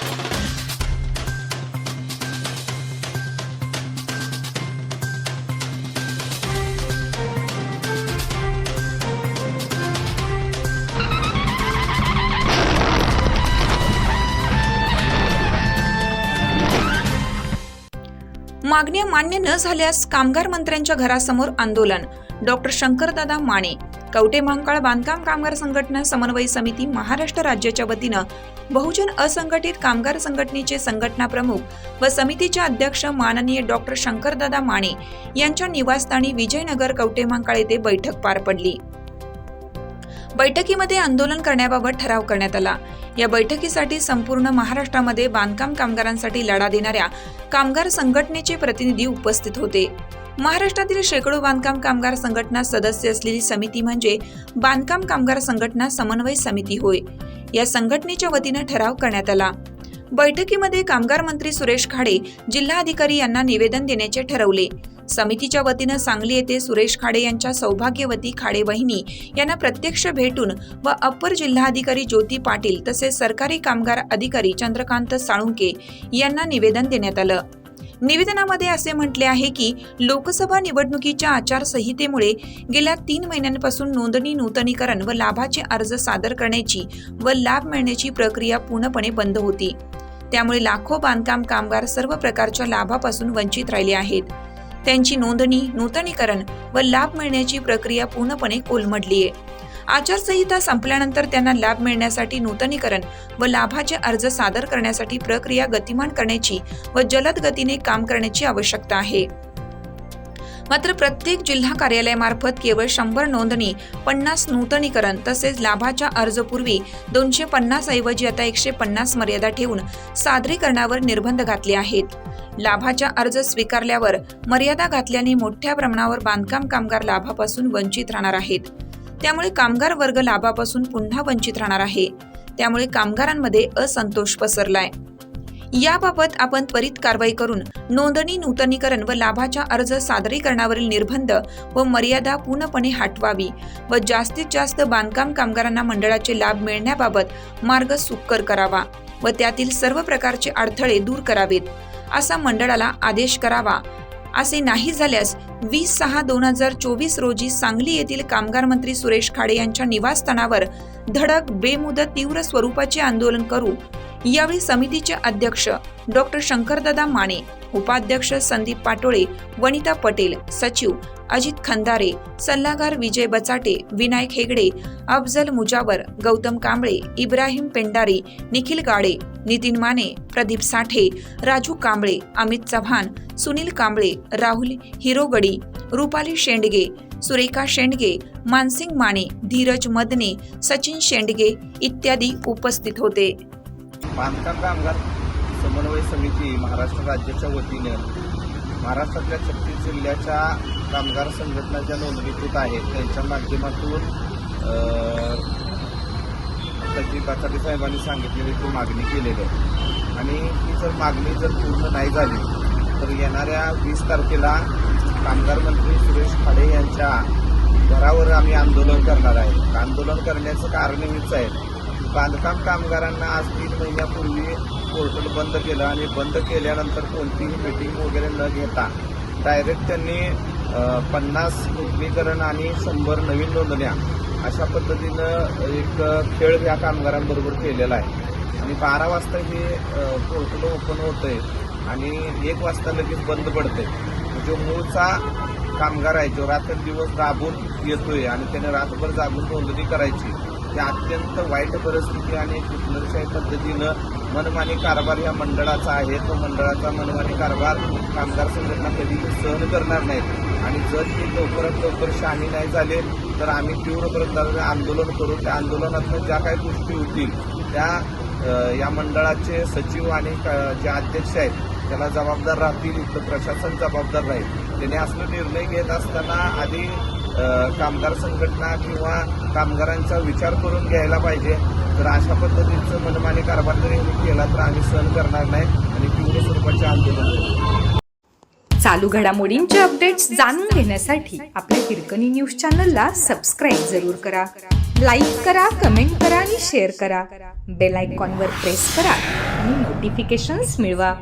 Thank you. मागण्या मान्य न झाल्यास कामगार मंत्र्यांच्या घरासमोर आंदोलन. डॉक्टर शंकरदादा माने कवटे महांकाळ बांधकाम कामगार संघटना समन्वय समिती महाराष्ट्र राज्याच्या वतीनं बहुजन असंघटित कामगार संघटनेचे संघटना प्रमुख व समितीचे अध्यक्ष माननीय डॉक्टर शंकरदादा माने यांच्या निवासस्थानी विजयनगर कवटे महांकाळ येथे बैठक पार पडली. बैठकीमध्ये आंदोलन करण्याबाबत ठराव करण्यात आला. या बैठकीसाठी संपूर्ण महाराष्ट्रामध्ये बांधकाम कामगारांसाठी लढा देणाऱ्या कामगार संघटनेचे प्रतिनिधी उपस्थित होते. महाराष्ट्रातील शेकडो बांधकाम कामगार संघटना सदस्य असलेली समिती म्हणजे बांधकाम कामगार संघटना समन्वय समिती होय. या संघटनेच्या वतीनं ठराव करण्यात आला. बैठकीमध्ये कामगार मंत्री सुरेश खाडे जिल्हाधिकारी यांना निवेदन देण्याचे ठरवले. समितीच्या वतीनं सांगली येथे सुरेश खाडे यांच्या सौभाग्यवती खाडे वहिनी यांना प्रत्यक्ष भेटून व अप्पर जिल्हाधिकारी ज्योती पाटील तसेच सरकारी कामगार अधिकारी चंद्रकांत साळुंके यांना निवेदन देण्यात आलं. निवेदनामध्ये असे म्हटले आहे की लोकसभा निवडणुकीच्या आचारसंहितेमुळे गेल्या तीन महिन्यांपासून नोंदणी नूतनीकरण व लाभाचे अर्ज सादर करण्याची व लाभ मिळण्याची प्रक्रिया पूर्णपणे बंद होती. त्यामुळे लाखो बांधकाम कामगार सर्व प्रकारच्या लाभापासून वंचित राहिले आहेत. त्यांची नोंदणी नूतनीकरण व लाभ मिळण्याची प्रक्रिया पूर्णपणे कोलमडली आहे आचारसंहिता संपल्यानंतर त्यांना लाभ मिळण्यासाठी नूतनीकरण व लाभाचे अर्ज सादर करण्यासाठी प्रक्रिया गतिमान करण्याची व जलद गतीने काम करण्याची आवश्यकता आहे. मात्र प्रत्येक जिल्हा कार्यालयामार्फत केवळ शंभर नोंदणी पन्नास नूतनीकरण तसेच लाभाच्या अर्जपूर्वी दोनशे पन्नास ऐवजी आता एकशे पन्नास मर्यादा ठेवून सादरीकरणावर निर्बंध घातले आहेत. लाभाच्या अर्ज स्वीकारल्यावर मर्यादा घातल्याने मोठ्या प्रमाणावर बांधकाम कामगार लाभापासून वंचित राहणार आहेत. त्यामुळे कामगार वर्ग लाभापासून पुन्हा वंचित राहणार आहे. त्यामुळे कामगारांमध्ये असंतोष पसरलाय. याबाबत आपण त्वरित कारवाई करून नोंदणी नूतनीकरण व लाभाच्या अर्ज सादरीकरणावरील निर्बंध व मर्यादा पूर्णपणे हटवावी व जास्तीत जास्त बांधकाम कामगारांना मंडळाचे लाभ मिळण्याबाबत मार्ग सुकर करावा व त्यातील सर्व प्रकारचे अडथळे दूर करावेत. असा मंडळाला आदेश करावा. असे नाही झाल्यास वीस सहा दोन हजार चोवीस रोजी सांगली येथील कामगार मंत्री सुरेश खाडे यांच्या निवासस्थानावर धडक बेमुदत तीव्र स्वरूपाचे आंदोलन करू. यावेळी समितीचे अध्यक्ष डॉक्टर शंकरदादा माने उपाध्यक्ष संदीप पाटोळे वनिता पटेल सचिव अजित खंदारे सल्लागार विजय बचाटे विनायक हेगडे अफजल मुजावर गौतम कांबळे इब्राहिम पेंडारे निखिल गाडे नितीन माने प्रदीप साठे राजू कांबळे अमित चव्हाण सुनील कांबळे राहुल हिरोगडी रुपाली शेंडगे सुरेखा शेंडगे मानसिंग माने धीरज मदने सचिन शेंडगे इत्यादी उपस्थित होते. बांधकाम कामगार समन्वय समिती महाराष्ट्र राज्याच्या वतीने महाराष्ट्रातल्या छत्तीस जिल्ह्याच्या कामगार संघटना ज्या नोंदणीकृत आहेत त्यांच्या माध्यमातून सचिव तजी साहेबांनी सांगितलेली ती मागणी केलेली आहे. आणि ही जर मागणी जर पूर्ण नाही झाली तर येणाऱ्या वीस तारखेला कामगार मंत्री सुरेश खाडे यांच्या घरावर आम्ही आंदोलन करणार आहे. आंदोलन करण्याचं कारण हेच आहे बांधकाम कामगारांना आज तीन महिन्यापूर्वी पोर्टल बंद केलं आणि बंद केल्यानंतर कोणतीही मीटिंग वगैरे न घेता डायरेक्ट त्यांनी पन्नास नूतनीकरण आणि शंभर नवीन नोंदण्या अशा पद्धतीनं एक खेळ ह्या कामगारांबरोबर केलेला आहे. आणि बारा वाजता हे पोर्टल ओपन होतंय आणि एक वाजता लगेच बंद पडतंय. जो मूळचा कामगार आहे जो रात्रंदिवस राबून येतोय आणि त्याने रात्रभर जागून नोंदणी करायची ही अत्यंत वाईट परिस्थिती आणि कुठलरशाही पद्धतीनं मनमानी कारभार या मंडळाचा आहे. तो मंडळाचा मनमानी कारभार कामगार संघटना कधीही सहन करणार नाहीत. आणि जर ते लवकरात लवकर शहाणी नाही झाले तर आम्ही तीव्र प्रकारे आंदोलन करू. त्या आंदोलनातून ज्या काही गोष्टी होतील त्या या मंडळाचे सचिव आणि जे अध्यक्ष आहेत त्याला जबाबदार राहतील इथलं प्रशासन जबाबदार राहील. त्याने असं निर्णय घेत असताना आधी कामगार संघटना किंवा कामगारांचा विचार करून घ्यायला पाहिजे. तर अशा पद्धतीचं मनमानी कारभार जर यांनी केला तर आम्ही सहन करणार नाही आणि तीव्र स्वरूपाचे आंदोलन चालू घडामोडींचे अपडेट्स जाणून घेण्यासाठी आपल्या हिरकणी न्यूज चॅनलला सबस्क्राईब जरूर करा. लाईक करा कमेंट करा आणि शेअर करा. बेल आयकॉनवर प्रेस करा आणि नोटिफिकेशन्स मिळवा.